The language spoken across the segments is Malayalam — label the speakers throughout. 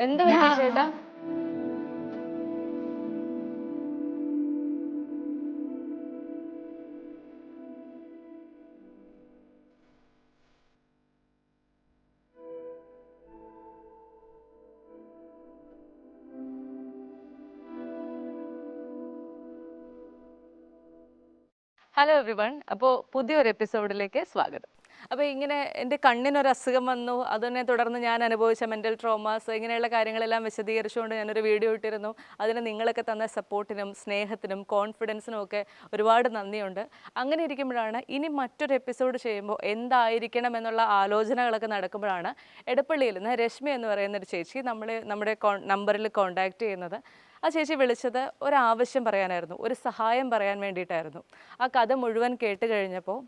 Speaker 1: എന്ത് പറ്റി ചേട്ടാ? ഹലോ എവ്രിവൺ അപ്പോൾ പുതിയൊരു എപ്പിസോഡിലേക്ക് സ്വാഗതം. അപ്പോൾ ഇങ്ങനെ എന്റെ കണ്ണിനൊരു അസുഖം വന്നു. അതിനെ തുടർന്ന് ഞാൻ അനുഭവിച്ച മെന്റൽ ട്രോമാസ് ഇങ്ങനെയുള്ള കാര്യങ്ങളെല്ലാം വിശദീകരിച്ചുകൊണ്ട് ഞാനൊരു വീഡിയോ ഇട്ടിരുന്നു. അതിന് നിങ്ങളൊക്കെ തന്ന സപ്പോർട്ടിനും സ്നേഹത്തിനും കോൺഫിഡൻസിനും ഒക്കെ ഒരുപാട് നന്ദിയുണ്ട്. അങ്ങനെ ഇരിക്കുമ്പോഴാണ് ഇനി മറ്റൊരു എപ്പിസോഡ് ചെയ്യുമ്പോൾ എന്തായിരിക്കണം എന്നുള്ള ആലോചനകളൊക്കെ നടക്കുമ്പോഴാണ് എടപ്പള്ളിയിൽ നിന്ന് രശ്മി എന്ന് പറയുന്ന ഒരു ചേച്ചി നമ്മൾ നമ്മുടെ നമ്പറിൽ കോൺടാക്റ്റ് ചെയ്യുന്നത്. ആ ചേച്ചി വിളിച്ചത് ഒരാവശ്യം പറയാനായിരുന്നു. ഒരു സഹായം പറയാൻ വേണ്ടിയിട്ടായിരുന്നു. ആ കഥ മുഴുവൻ കേട്ട് കഴിഞ്ഞപ്പോൾ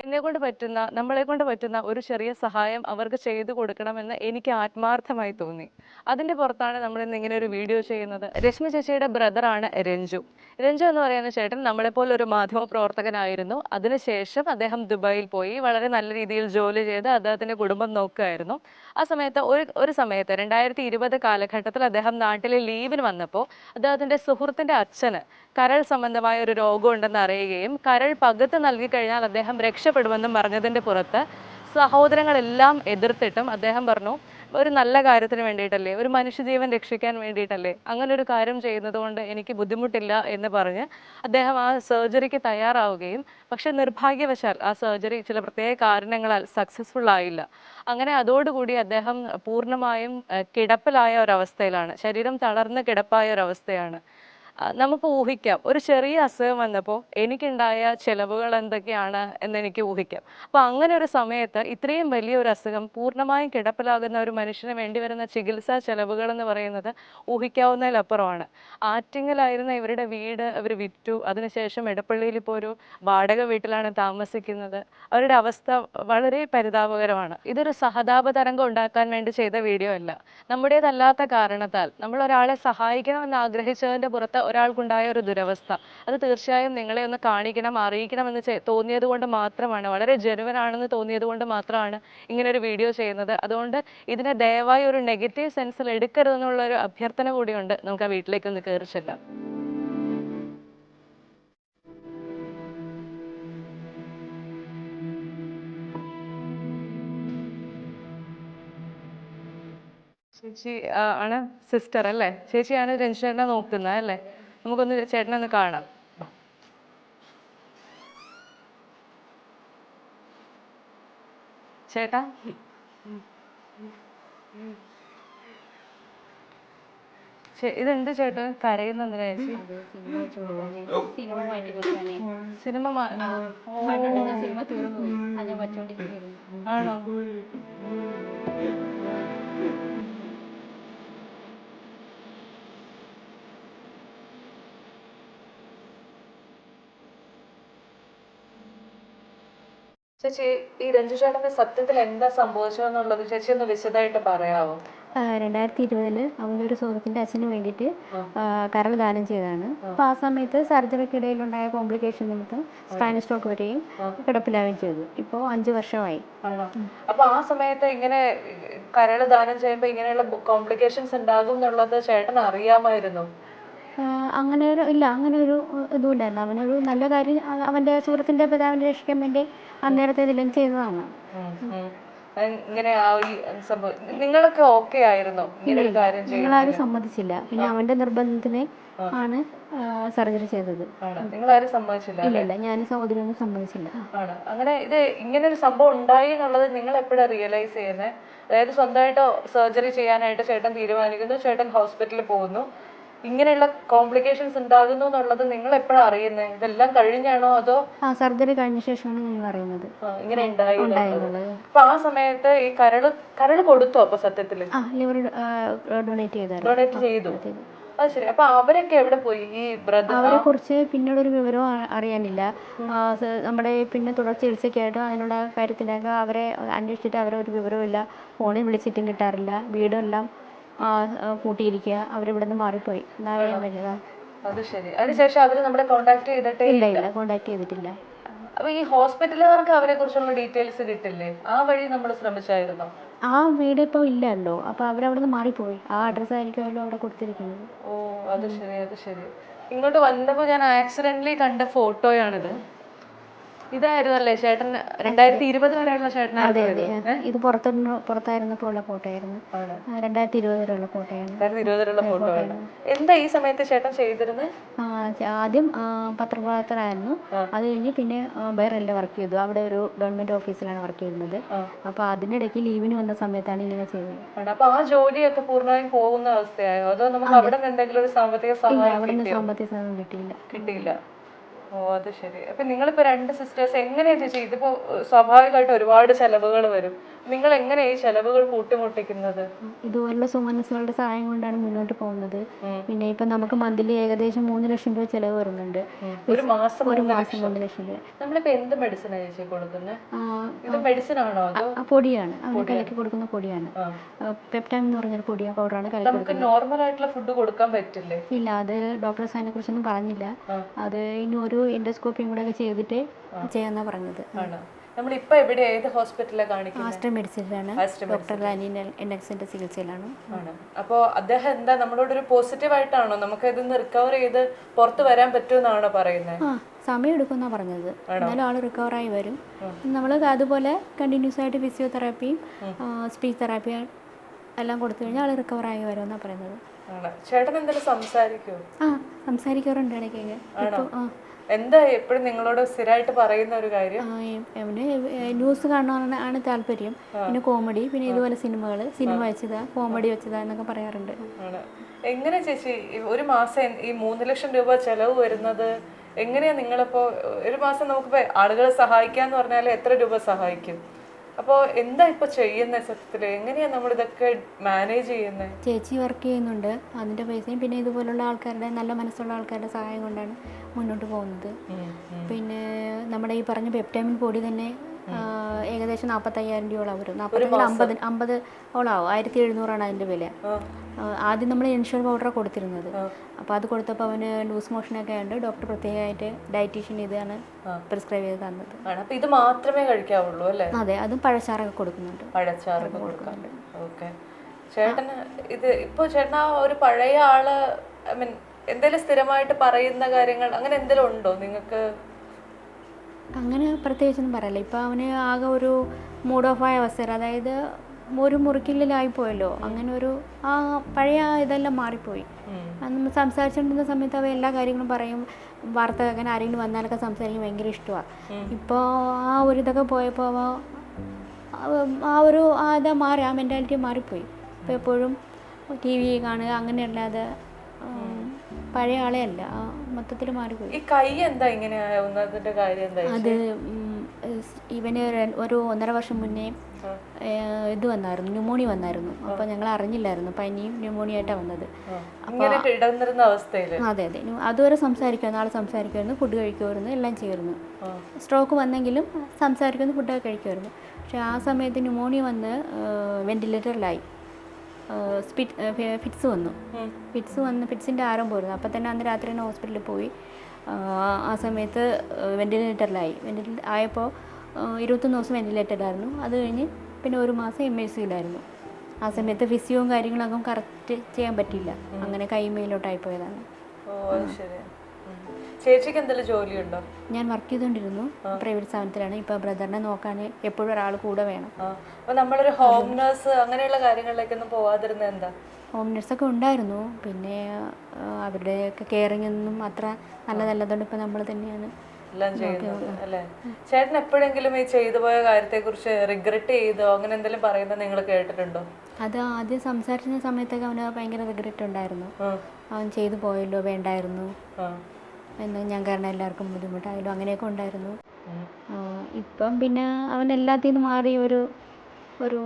Speaker 1: എന്നെ കൊണ്ട് പറ്റുന്ന നമ്മളെ കൊണ്ട് പറ്റുന്ന ഒരു ചെറിയ സഹായം അവർക്ക് ചെയ്തു കൊടുക്കണമെന്ന് എനിക്ക് ആത്മാർത്ഥമായി തോന്നി. അതിന്റെ പുറത്താണ് നമ്മൾ ഇന്ന് ഇങ്ങനെ ഒരു വീഡിയോ ചെയ്യുന്നത്. രശ്മി ചേച്ചിയുടെ ബ്രദറാണ് രഞ്ജു. രഞ്ജു എന്ന് പറയുന്ന ചേട്ടൻ നമ്മളെപ്പോലെ ഒരു മാധ്യമ പ്രവർത്തകനായിരുന്നു. അതിനുശേഷം അദ്ദേഹം ദുബായിൽ പോയി വളരെ നല്ല രീതിയിൽ ജോലി ചെയ്ത് അദ്ദേഹത്തിന്റെ കുടുംബം നോക്കുകയായിരുന്നു. ആ സമയത്ത് ഒരു ഒരു സമയത്ത് രണ്ടായിരത്തി ഇരുപത് കാലഘട്ടത്തിൽ അദ്ദേഹം നാട്ടിലെ ലീവിന് വന്നപ്പോൾ അദ്ദേഹത്തിന്റെ സുഹൃത്തിന്റെ അച്ഛന് കരൾ സംബന്ധമായ ഒരു രോഗം ഉണ്ടെന്ന് അറിയുകയും കരൾ പകുത്ത് നൽകി കഴിഞ്ഞാൽ അദ്ദേഹം രക്ഷപ്പെടുമെന്നും പറഞ്ഞതിന്റെ പുറത്ത് സഹോദരങ്ങളെല്ലാം എതിർത്തിട്ടും അദ്ദേഹം പറഞ്ഞു ഒരു നല്ല കാര്യത്തിന് വേണ്ടിയിട്ടല്ലേ ഒരു മനുഷ്യജീവൻ രക്ഷിക്കാൻ വേണ്ടിയിട്ടല്ലേ അങ്ങനെ ഒരു കാര്യം ചെയ്യുന്നത് കൊണ്ട് എനിക്ക് ബുദ്ധിമുട്ടില്ല എന്ന് പറഞ്ഞ് അദ്ദേഹം ആ സർജറിക്ക് തയ്യാറാവുകയും പക്ഷെ നിർഭാഗ്യവശാൽ ആ സർജറി ചില പ്രത്യേക കാരണങ്ങളാൽ സക്സസ്ഫുൾ ആയില്ല. അങ്ങനെ അതോടുകൂടി അദ്ദേഹം പൂർണമായും കിടപ്പിലായ ഒരവസ്ഥയിലാണ് ശരീരം തളർന്ന് കിടപ്പായ ഒരവസ്ഥയാണ്. നമുക്ക് ഊഹിക്കാം. ഒരു ചെറിയ അസുഖം വന്നപ്പോൾ എനിക്കുണ്ടായ ചെലവുകൾ എന്തൊക്കെയാണ് എന്ന് എനിക്ക് ഊഹിക്കാം. അപ്പോൾ അങ്ങനെ ഒരു സമയത്ത് ഇത്രയും വലിയ ഒരു അസുഖം പൂർണമായും കിടപ്പിലാകുന്ന ഒരു മനുഷ്യന് വേണ്ടി വരുന്ന ചികിത്സാ ചെലവുകൾ എന്ന് പറയുന്നത് ഊഹിക്കാവുന്നതിലപ്പുറമാണ്. ആറ്റിങ്ങലായിരുന്ന ഇവരുടെ വീട് അവർ വിറ്റു. അതിനുശേഷം എടപ്പള്ളിയിൽ ഇപ്പോൾ ഒരു വാടക വീട്ടിലാണ് താമസിക്കുന്നത്. അവരുടെ അവസ്ഥ വളരെ പരിതാപകരമാണ്. ഇതൊരു സഹതാപ തരംഗം ഉണ്ടാക്കാൻ വേണ്ടി ചെയ്ത വീഡിയോ അല്ല. നമ്മുടേതല്ലാത്ത കാരണത്താൽ നമ്മൾ ഒരാളെ സഹായിക്കണമെന്ന് ആഗ്രഹിച്ചതിന്റെ പുറത്ത് ഒരാൾക്കുണ്ടായ ഒരു ദുരവസ്ഥ. അത് തീർച്ചയായും നിങ്ങളെ ഒന്ന് കാണിക്കണം അറിയിക്കണം എന്ന് തോന്നിയത് കൊണ്ട് മാത്രമാണ്. വളരെ ജനുവനാണെന്ന് തോന്നിയത് കൊണ്ട് മാത്രമാണ് ഇങ്ങനെ ഒരു വീഡിയോ ചെയ്യുന്നത്. അതുകൊണ്ട് ഇതിനെ ദയവായി ഒരു നെഗറ്റീവ് സെൻസിൽ എടുക്കരുതെന്നുള്ള ഒരു അഭ്യർത്ഥന കൂടിയുണ്ട്. നമുക്ക് ആ വീട്ടിലേക്ക് ഒന്ന് കയറി ചെല്ലാം. ചേച്ചി ആണ് സിസ്റ്റർ അല്ലേ? ചേച്ചിയാണ് രഞ്ജു ചേട്ടനെ നോക്കുന്നത് അല്ലേ? നമുക്കൊന്ന് ചേട്ടനെ ഒന്ന് കാണാം. ചേട്ടാ? ഇതെന്ത് ചേട്ടൻ കരയുന്ന എന്തിനാ ചേച്ചി?
Speaker 2: സിനിമ മാറ്റി
Speaker 1: ചേച്ചി ഈ രഞ്ജു ചേട്ടന്റെ സത്യത്തിൽ എന്താ സംഭവിച്ചതെന്നുള്ളത് ചേച്ചി ഒന്ന് വിശദമായിട്ട് പറയാമോ
Speaker 2: രണ്ടായിരത്തി ഇരുപതിൽ അവന്റെ ഒരു സുഹൃത്തിന്റെ അച്ഛന് വേണ്ടിയിട്ട് കരൾ ദാനം ചെയ്തതാണ്. അപ്പോൾ ആ സമയത്ത് സർജറിക്കിടയിലുണ്ടായ കോംപ്ലിക്കേഷൻ നിമിത്തം സ്പൈനൽ സ്ട്രോക്ക് വരികയും കിടപ്പിലാവുകയും ചെയ്തു. ഇപ്പോൾ അഞ്ച് വർഷമായി.
Speaker 1: അപ്പോൾ അപ്പൊ ആ സമയത്ത് ഇങ്ങനെ കരൾ ദാനം ചെയ്യുമ്പോൾ ഇങ്ങനെയുള്ള കോംപ്ലിക്കേഷൻസ് ഉണ്ടാകും എന്നുള്ളത് ചേട്ടൻ അറിയാമായിരുന്നു.
Speaker 2: അങ്ങനെ ഒരു ഇല്ല അങ്ങനെ ഒരു ഇതുണ്ടായിരുന്നു അവനൊരു നല്ല കാര്യം അവന്റെ സുഹൃത്തിന്റെ പിതാവിനെ രക്ഷിക്കാൻ വേണ്ടി അന്നേരത്തെ ഇതിലും ചെയ്തതാണ്.
Speaker 1: ഇങ്ങനെ ആ ഒരു സംഭവം നിങ്ങളൊക്കെ ഓക്കെ ആയിരുന്നു? ഇങ്ങനെ ഒരു കാര്യം ചെയ്യാൻ
Speaker 2: ഞങ്ങളാരും സമ്മതിച്ചില്ല. പിന്നെ അവന്റെ നിർബന്ധത്തിന് ആണ് സർജറി ചെയ്തത്.
Speaker 1: ആണ്? നിങ്ങൾ ആരും സമ്മതിച്ചില്ല
Speaker 2: ഇല്ല ഇല്ല ഞാൻ സഹോദരിയൊന്നും സമ്മതിച്ചില്ല.
Speaker 1: ആണ്? അങ്ങനെ ഇത് ഇങ്ങനെ ഒരു സംഭവം ഉണ്ടായി എന്നുള്ളത് നിങ്ങൾ എപ്പോഴാണ് റിയലൈസ് ചെയ്യുന്നത് അതായത് സ്വന്തമായിട്ട് സർജറി ചെയ്യാനായിട്ട് ചേട്ടൻ തീരുമാനിക്കുന്നു ചേട്ടൻ ഹോസ്പിറ്റലിൽ പോകുന്നു. ഇങ്ങനെയുള്ള കോംപ്ലിക്കേഷൻസ് ഉണ്ടാകുന്നു എന്നുള്ളത് നിങ്ങൾ എപ്പോഴാണ് അറിയുന്നത് ഇതെല്ലാം കഴിഞ്ഞാണോ അതോ
Speaker 2: ആ സർജറി കഴിഞ്ഞ ശേഷമാണ് ഞങ്ങൾ അറിയുന്നത്.
Speaker 1: ഇങ്ങനെ ഉണ്ടായി അപ്പൊ ആ സമയത്ത് ഈ കരൾ കരൾ കൊടുത്തു അപ്പൊ സത്യത്തിൽ
Speaker 2: ആ ലിവർ ഡൊണേറ്റ് ചെയ്തായിരുന്നു.
Speaker 1: ഡൊണേറ്റ് ചെയ്തു. അത് ശരി. അപ്പൊ അവരൊക്കെ എവിടെ പോയി? ഈ ബ്രദർ
Speaker 2: അവരെ കുറിച്ച് പിന്നീട് ഒരു വിവരവും അറിയാനില്ല. നമ്മുടെ പിന്നെ തുടർ ചികിത്സയ്ക്കായിട്ടും അതിനുള്ള കാര്യത്തിനൊക്കെ അവരെ അന്വേഷിച്ചിട്ട് അവരെ ഒരു വിവരവും ഇല്ല ഫോണിൽ വിളിച്ചിട്ടും കിട്ടാറില്ല. വീടെല്ലാം പൂട്ടിയിരിക്കുക അവരിവിടെ നിന്ന് മാറിപ്പോയി.
Speaker 1: അത് ശരി. അതിനുശേഷം അവർ നമ്മളെ കോണ്ടാക്ട് ചെയ്തിട്ടേ
Speaker 2: ഇല്ല ഇല്ല കോണ്ടാക്ട് ചെയ്തിട്ടില്ല.
Speaker 1: അപ്പൊ ഈ ഹോസ്പിറ്റലുകാർക്ക് അവരെ കുറിച്ചുള്ള ഡീറ്റെയിൽസ് കിട്ടില്ലേ? ആ വഴി നമ്മൾ ശ്രമിച്ചായിരുന്നു?
Speaker 2: ആ വീട് ഇപ്പൊ ഇല്ലല്ലോ. അപ്പൊ അവരവിടെ നിന്ന് മാറിപ്പോയി. ആ അഡ്രസ് ആയിരിക്കുമല്ലോ അവിടെ കൊടുത്തിരിക്കുന്നത്.
Speaker 1: ഓ അത് ശരി അത് ശരി. ഇങ്ങോട്ട് വന്നപ്പോൾ ഞാൻ ആക്സിഡന്റലി കണ്ട ഫോട്ടോയാണിത് ഇതായിരുന്നല്ലേ ചേട്ടൻ രണ്ടായിരത്തി ഇരുപത് വരെയുള്ള
Speaker 2: അതെ.
Speaker 1: ചേട്ടനായിരുന്നു
Speaker 2: അതെ ഇത് പുറത്തുനിന്ന് പുറത്തായിരുന്നപ്പോൾ ഉള്ള ഫോട്ടോയായിരുന്നു.
Speaker 1: ആയിരുന്നു
Speaker 2: ആ, രണ്ടായിരത്തി ഇരുപത് വരെയുള്ള ഫോട്ടോയാണ്
Speaker 1: രണ്ടായിരത്തി ഇരുപതിലുള്ള ഫോട്ടോ ആണ് എന്താ ഈ സമയത്ത് ചേട്ടൻ ചെയ്തിരുന്നത്
Speaker 2: ആ, ച- ആദ്യം ആ, അത് കഴിഞ്ഞ് പിന്നെ ബൈറലിൽ വർക്ക് ചെയ്തു. അവിടെ ഒരു ഗവൺമെന്റ് ഓഫീസിലാണ് വർക്ക് ചെയ്യുന്നത്.
Speaker 1: അപ്പൊ
Speaker 2: അപ്പോൾ അതിനിടയ്ക്ക് ലീവിന് വന്ന സമയത്താണ് ഇങ്ങനെ ചെയ്തത്.
Speaker 1: ആണ്. അപ്പൊ ആ ജോലിയൊക്കെ പൂർണമായും പോകുന്ന അവസ്ഥയായോ? അതോ നമുക്ക് അവിടെ നിന്ന് എന്തെങ്കിലും ഒരു സാമ്പത്തിക സഹായം
Speaker 2: അവിടെ നിന്ന്? സാമ്പത്തിക സഹായം കിട്ടിയില്ല.
Speaker 1: കിട്ടിയില്ല. ഓ അത് ശരി. അപ്പൊ നിങ്ങളിപ്പോ രണ്ട് സിസ്റ്റേഴ്സ് എങ്ങനെയാ ചേച്ചി ഇതിപ്പോ ഏഹ്, സ്വാഭാവികമായിട്ട് ഒരുപാട് ചെലവുകൾ വരും. നിങ്ങൾ എങ്ങനെ ഈ ചെലവുകൾ കൂട്ടിമുട്ടിക്കുന്നത്?
Speaker 2: ഇതുപോലുള്ള സുമനസ്സുകളുടെ സഹായം കൊണ്ടാണ് മുന്നോട്ട് പോകുന്നത്. പിന്നെ ഇപ്പൊ നമുക്ക് മന്ത്ലി ഏകദേശം മൂന്ന് ലക്ഷം രൂപ ചെലവ് വരുന്നുണ്ട്.
Speaker 1: ഒരു മാസം
Speaker 2: ഒരു മാസം. മൂന്ന് ലക്ഷം രൂപ.
Speaker 1: നമ്മളിപ്പോ എന്ത് മെഡിസിൻ ചേച്ചി കൊടുക്കുന്നത് ഇത് മെഡിസിൻ ആണോ
Speaker 2: പൊടിയാണ്. കലക്കി കൊടുക്കുന്ന പൊടിയാണ്. പെപ്റ്റൈം എന്ന് പറഞ്ഞൊരു പൊടിയ പൗഡറാണ് കലക്കി
Speaker 1: നമുക്ക് നോർമൽ ആയിട്ടുള്ള ഫുഡ് കൊടുക്കാൻ പറ്റില്ലേ?
Speaker 2: ഇല്ല അത് ഡോക്ടേഴ്സ് അതിനെ കുറിച്ചൊന്നും പറഞ്ഞില്ല. അത് ഇനി ഒരു എൻഡോസ്കോപ്പിയും കൂടെ ഒക്കെ ചെയ്തിട്ട് ചെയ്യാന്നാ പറഞ്ഞത്.
Speaker 1: ആണ് നമ്മളിപ്പോ എവിടെ ഏത് ഹോസ്പിറ്റലിലാണ് കാണിക്കുന്നത്
Speaker 2: ആസ്റ്റർ മെഡിസിനിലാണ്. ഡോക്ടർ ലാനിൻ എൻഎക്സിന്റെ ചികിത്സയിലാണ്.
Speaker 1: ആണ്. അപ്പോ അദ്ദേഹം എന്താ നമ്മളോട് ഒരു പോസിറ്റീവ് ആയിട്ടാണോ നമുക്ക് ഇതിന്ന് റിക്കവർ ചെയ്ത് പുറത്ത് വരാൻ പറ്റുമെന്നാണോ പറയുന്നത്
Speaker 2: സമയം എടുക്കുമെന്നാണ് പറഞ്ഞത്. എന്നാലും ആൾ റിക്കവറായി വരും. നമ്മൾ അതുപോലെ കണ്ടിന്യൂസ് ആയിട്ട് ഫിസിയോതെറാപ്പിയും സ്പീച്ച് തെറാപ്പിയും എല്ലാം കൊടുത്തു കഴിഞ്ഞാൽ റിക്കവർ ആയി വരും വരുമെന്നാണ് പറയുന്നത്.
Speaker 1: ചേട്ടൻ എന്തെങ്കിലും സംസാരിക്കുമോ
Speaker 2: ആ സംസാരിക്കാറുണ്ട് ഇടയ്ക്കൊക്കെ. ഇപ്പോൾ ആ.
Speaker 1: എന്താ എപ്പോഴും നിങ്ങളോട് സ്ഥിരമായിട്ട് പറയുന്ന ഒരു കാര്യം?
Speaker 2: അവന് ന്യൂസ് കാണാനാണ് ആണ് താല്പര്യം. പിന്നെ കോമഡി പിന്നെ ഇതുപോലെ സിനിമകൾ സിനിമ വെച്ചതാ കോമഡി വെച്ചതാ എന്നൊക്കെ പറയാറുണ്ട്.
Speaker 1: എങ്ങനെ ചേച്ചി ഒരു മാസം ഈ മൂന്ന് ലക്ഷം രൂപ ചെലവ് വരുന്നത് എങ്ങനെയാ നിങ്ങളിപ്പോ ഒരു മാസം നമുക്കിപ്പോ ആളുകളെ സഹായിക്കാന്ന് പറഞ്ഞാൽ എത്ര രൂപ സഹായിക്കും? അപ്പോൾ എന്താ ഇപ്പൊ ചെയ്യുന്നത് സത്യത്തിൽ എങ്ങനെയാ നമ്മൾ ഇതൊക്കെ മാനേജ് ചെയ്യുന്നത്
Speaker 2: ചേച്ചി വർക്ക് ചെയ്യുന്നുണ്ട്. അതിന്റെ പൈസയും പിന്നെ ഇതുപോലുള്ള ആൾക്കാരുടെ നല്ല മനസ്സുള്ള ആൾക്കാരുടെ സഹായം കൊണ്ടാണ് മുന്നോട്ട് പോകുന്നത്. പിന്നെ നമ്മുടെ ഈ പറഞ്ഞ പെപ്റ്റൈമിൻ പൊടി തന്നെ ഏകദേശം നാൽപ്പത്തയ്യായിരം രൂപയോളം വരും. നാൽപ്പത്തഞ്ചിൽ അമ്പത് അമ്പത് ആവും. ആയിരത്തി എഴുന്നൂറാണ് അതിന്റെ വില ആദ്യം നമ്മൾ ഇൻഷുർ പൗഡറാണ് കൊടുത്തിരുന്നത്. അപ്പോൾ അത് കൊടുത്തപ്പോൾ അവന് ലൂസ് മോഷനൊക്കെ ഉണ്ട് ഡോക്ടർ പ്രത്യേകമായിട്ട് ഡയറ്റീഷ്യൻ ഇതാണ് പ്രിസ്ക്രൈബ് ചെയ്ത് തന്നത്.
Speaker 1: ആണ്. അപ്പൊ ഇത് മാത്രമേ കഴിക്കാവുള്ളൂ അല്ലേ?
Speaker 2: അതെ അതും പഴച്ചാറൊക്കെ കൊടുക്കുന്നുണ്ട്.
Speaker 1: പഴച്ചാറൊക്കെ കൊടുക്കാറുണ്ട് ഓക്കെ. ചേട്ടന് ഇത് ഇപ്പോൾ ചേട്ടൻ ആ ഒരു പഴയ ആൾ ഐ മീൻ എന്തെങ്കിലും സ്ഥിരമായിട്ട് പറയുന്ന കാര്യങ്ങൾ അങ്ങനെ എന്തെങ്കിലും ഉണ്ടോ? നിങ്ങൾക്ക്
Speaker 2: അങ്ങനെ പ്രത്യേകിച്ചൊന്നും പറയല്ല. ഇപ്പം അവന് ആകെ ഒരു മൂഡ് ഓഫ് ആയ അവസ്ഥ അതായത് ഒരു മുറിക്കില്ലായിപ്പോയല്ലോ അങ്ങനെ ഒരു ആ പഴയ ഇതെല്ലാം മാറിപ്പോയി. നമ്മൾ സംസാരിച്ചുകൊണ്ടിരുന്ന സമയത്ത് അവ എല്ലാ കാര്യങ്ങളും പറയും. വാർത്ത അങ്ങനെ ആരെങ്കിലും വന്നാലൊക്കെ സംസാരിക്കാൻ ഭയങ്കര ഇഷ്ടമാണ് ഇപ്പോൾ ആ ഒരു ഇതൊക്കെ പോയപ്പോൾ ആ ഒരു ആ ഇതാ മാറി ആ മെന്റാലിറ്റി മാറിപ്പോയി. ഇപ്പോൾ എപ്പോഴും ടി വി കാണുക അങ്ങനെയല്ലാതെ പഴയ ആളെ അല്ല. ആ മൊത്തത്തിൽ മാറിപ്പോയി
Speaker 1: ഈ കൈ എന്താ ഇങ്ങനെ ആവുന്നതിന്റെ കാര്യം എന്താ
Speaker 2: അത് ഇവന് ഒരു ഒന്നര വർഷം മുന്നേ ഇത് വന്നായിരുന്നു ന്യൂമോണിയ വന്നായിരുന്നു. അപ്പൊ ഞങ്ങൾ അറിഞ്ഞില്ലായിരുന്നു പനിയും ന്യൂമോണിയ ആയിട്ടാണ് വന്നത്.
Speaker 1: അവസ്ഥയിൽ.
Speaker 2: അതെ അതെ. അതുവരെ സംസാരിക്കുമായിരുന്നു ആൾ സംസാരിക്കുമായിരുന്നു ഫുഡ് കഴിക്കുമായിരുന്നു എല്ലാം ചെയ്യുമായിരുന്നു സ്ട്രോക്ക് വന്നെങ്കിലും സംസാരിക്കുന്നു ഫുഡൊക്കെ കഴിക്കുമായിരുന്നു പക്ഷെ ആ സമയത്ത് ന്യൂമോണിയ വന്ന് വെന്റിലേറ്ററിലായി. ഫിറ്റ്സ് വന്നു. ഫിറ്റ്സ് വന്ന് ഫിറ്റ്സിന്റെ ആരം പോയിരുന്നു. അപ്പം തന്നെ അന്ന് രാത്രി തന്നെ ഹോസ്പിറ്റലിൽ പോയി. ആ, സമയത്ത് വെന്റിലേറ്ററിലായി. വെന്റിലേറ്റർ ആയപ്പോൾ ഇരുപത്തൊന്ന് ദിവസം വെന്റിലേറ്ററിലായിരുന്നു. അത് കഴിഞ്ഞ് പിന്നെ ഒരു മാസം എം എസ് സിയിലായിരുന്നു ആ സമയത്ത് ഫിസിയോയും കാര്യങ്ങളൊക്കെ കറക്റ്റ് ചെയ്യാൻ പറ്റിയില്ല. അങ്ങനെ കൈമയിലോട്ടായി പോയതാണ്.
Speaker 1: ഓ ശരി. ചേച്ചിക്ക് എന്തെങ്കിലും ജോലിയുണ്ടോ?
Speaker 2: ഞാൻ വർക്ക് ചെയ്തുകൊണ്ടിരുന്നു. പ്രൈവറ്റ് സ്ഥാപനത്തിലാണ്. ഇപ്പൊ ബ്രദറിനെ നോക്കാൻ എപ്പോഴും ഒരാൾ കൂടെ വേണം.
Speaker 1: അപ്പൊ നമ്മളൊരു ഹോം നേഴ്സ് അങ്ങനെയുള്ള കാര്യങ്ങളിലേക്കൊന്നും പോവാതിരുന്ന എന്താ?
Speaker 2: ഹോം നഴ്സൊക്കെ ഉണ്ടായിരുന്നു. പിന്നെ അവരുടെ ഒക്കെ കെയറിംഗ് ഒന്നും അത്ര നല്ലതല്ലതുകൊണ്ട് ഇപ്പൊ നമ്മൾ തന്നെയാണ്
Speaker 1: എല്ലാം ചെയ്യുന്നത് അല്ലേ? ചേട്ടൻ എപ്പോഴെങ്കിലും ഈ ചെയ്തു പോയ കാര്യത്തെ കുറിച്ച് റിഗ്രറ്റ് ചെയ്തോ അങ്ങനെ എന്തെങ്കിലും പറയുന്നത് നിങ്ങൾ കേട്ടിട്ടുണ്ടോ?
Speaker 2: അത് ആദ്യം സംസാരിച്ച സമയത്തൊക്കെ അവന് ഭയങ്കര റിഗ്രറ്റ് ഉണ്ടായിരുന്നു. അവൻ ചെയ്തു പോയല്ലോ വേണ്ടായിരുന്നു. എന്ന് ഞാൻ കാരണം എല്ലാവർക്കും ബുദ്ധിമുട്ടായാലും അങ്ങനെയൊക്കെ ഉണ്ടായിരുന്നു. ഇപ്പം പിന്നെ അവൻ എല്ലാത്തിൽ നിന്ന് മാറി ഒരു ഒരു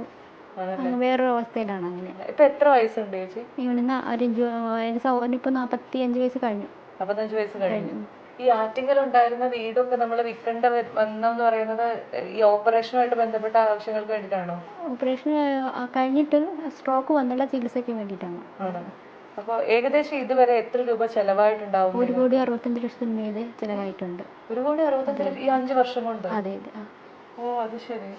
Speaker 2: വേറൊരു അവസ്ഥയിലാണ് അങ്ങനെ.
Speaker 1: ഇപ്പൊ എത്ര വയസ്സുണ്ട് ചേച്ചി?
Speaker 2: ഇവനിന്ന് ഒരു സൗകര്യം നാൽപ്പത്തി അഞ്ച് വയസ്സ് കഴിഞ്ഞു.
Speaker 1: അമ്പത്തഞ്ച് വയസ്സ് കഴിഞ്ഞു. ഈ ആറ്റിങ്ങൽ ഉണ്ടായിരുന്ന വീടൊക്കെ നമ്മൾ വിൽക്കേണ്ട വന്നെന്ന് പറയുന്നത് ഈ ഓപ്പറേഷനുമായിട്ട് ബന്ധപ്പെട്ട ആവശ്യങ്ങൾക്ക് വേണ്ടിയിട്ടാണോ?
Speaker 2: ഓപ്പറേഷൻ കഴിഞ്ഞിട്ട് സ്ട്രോക്ക് വന്നുള്ള ചികിത്സയ്ക്ക് വേണ്ടിയിട്ടാണ്.
Speaker 1: ആണ്? അപ്പോൾ ഏകദേശം ഇതുവരെ എത്ര രൂപ ചെലവായിട്ടുണ്ടാവും
Speaker 2: ഒരു കോടി അറുപത്തഞ്ച് ലക്ഷത്തിന് മീതെ ചെലവായിട്ടുണ്ട്.
Speaker 1: ഒരു കോടി അറുപത്തഞ്ച് ലക്ഷം ഈ അഞ്ച് വർഷം കൊണ്ട്?
Speaker 2: അതെ അതെ
Speaker 1: ഓ അത് ശരി.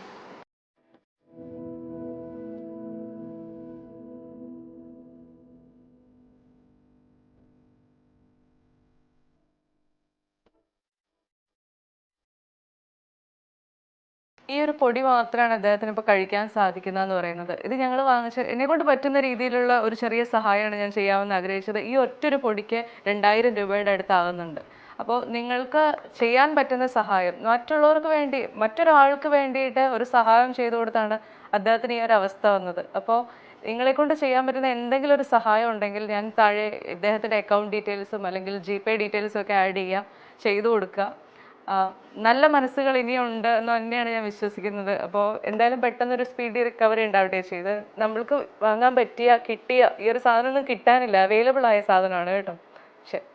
Speaker 1: ഈ ഒരു പൊടി മാത്രമാണ് അദ്ദേഹത്തിന് ഇപ്പോൾ കഴിക്കാൻ സാധിക്കുന്നതെന്ന് പറയുന്നത്. ഇത് ഞങ്ങൾ വാങ്ങിച്ച എന്നെ കൊണ്ട് പറ്റുന്ന രീതിയിലുള്ള ഒരു ചെറിയ സഹായമാണ് ഞാൻ ചെയ്യാമെന്ന് ആഗ്രഹിച്ചത്. ഈ ഒറ്റൊരു പൊടിക്ക് രണ്ടായിരം രൂപയുടെ അടുത്താകുന്നുണ്ട്. അപ്പോൾ നിങ്ങൾക്ക് ചെയ്യാൻ പറ്റുന്ന സഹായം മറ്റുള്ളവർക്ക് വേണ്ടി മറ്റൊരാൾക്ക് വേണ്ടിയിട്ട് ഒരു സഹായം ചെയ്തു കൊടുത്താണ് അദ്ദേഹത്തിന് ഈ ഒരു അവസ്ഥ വന്നത്. അപ്പോൾ നിങ്ങളെ കൊണ്ട് ചെയ്യാൻ പറ്റുന്ന എന്തെങ്കിലും ഒരു സഹായം ഉണ്ടെങ്കിൽ ഞാൻ താഴെ ഇദ്ദേഹത്തിന്റെ അക്കൗണ്ട് ഡീറ്റെയിൽസും അല്ലെങ്കിൽ ജി പേ ഡീറ്റെയിൽസും ഒക്കെ ആഡ് ചെയ്യാം ചെയ്തു കൊടുക്കുക നല്ല മനസ്സുകൾ ഇനിയുണ്ട് എന്ന് തന്നെയാണ് ഞാൻ വിശ്വസിക്കുന്നത്. അപ്പോൾ എന്തായാലും പെട്ടെന്നൊരു സ്പീഡി റിക്കവറി ഉണ്ടാവട്ടെ ചെയ്ത്. നമ്മൾക്ക് വാങ്ങാൻ പറ്റിയ കിട്ടിയ ഈ ഒരു സാധനം ഒന്നും കിട്ടാനില്ല. അവൈലബിൾ ആയ സാധനമാണ് കേട്ടോ. ശരി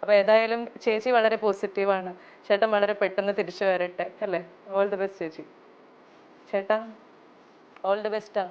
Speaker 1: അപ്പോൾ ഏതായാലും ചേച്ചി വളരെ പോസിറ്റീവാണ് ചേട്ടൻ വളരെ പെട്ടെന്ന് തിരിച്ചു വരട്ടെ അല്ലേ? ഓൾ ദി ബെസ്റ്റ് ചേച്ചി. ചേട്ടാ ഓൾ ദി ബെസ്റ്റാ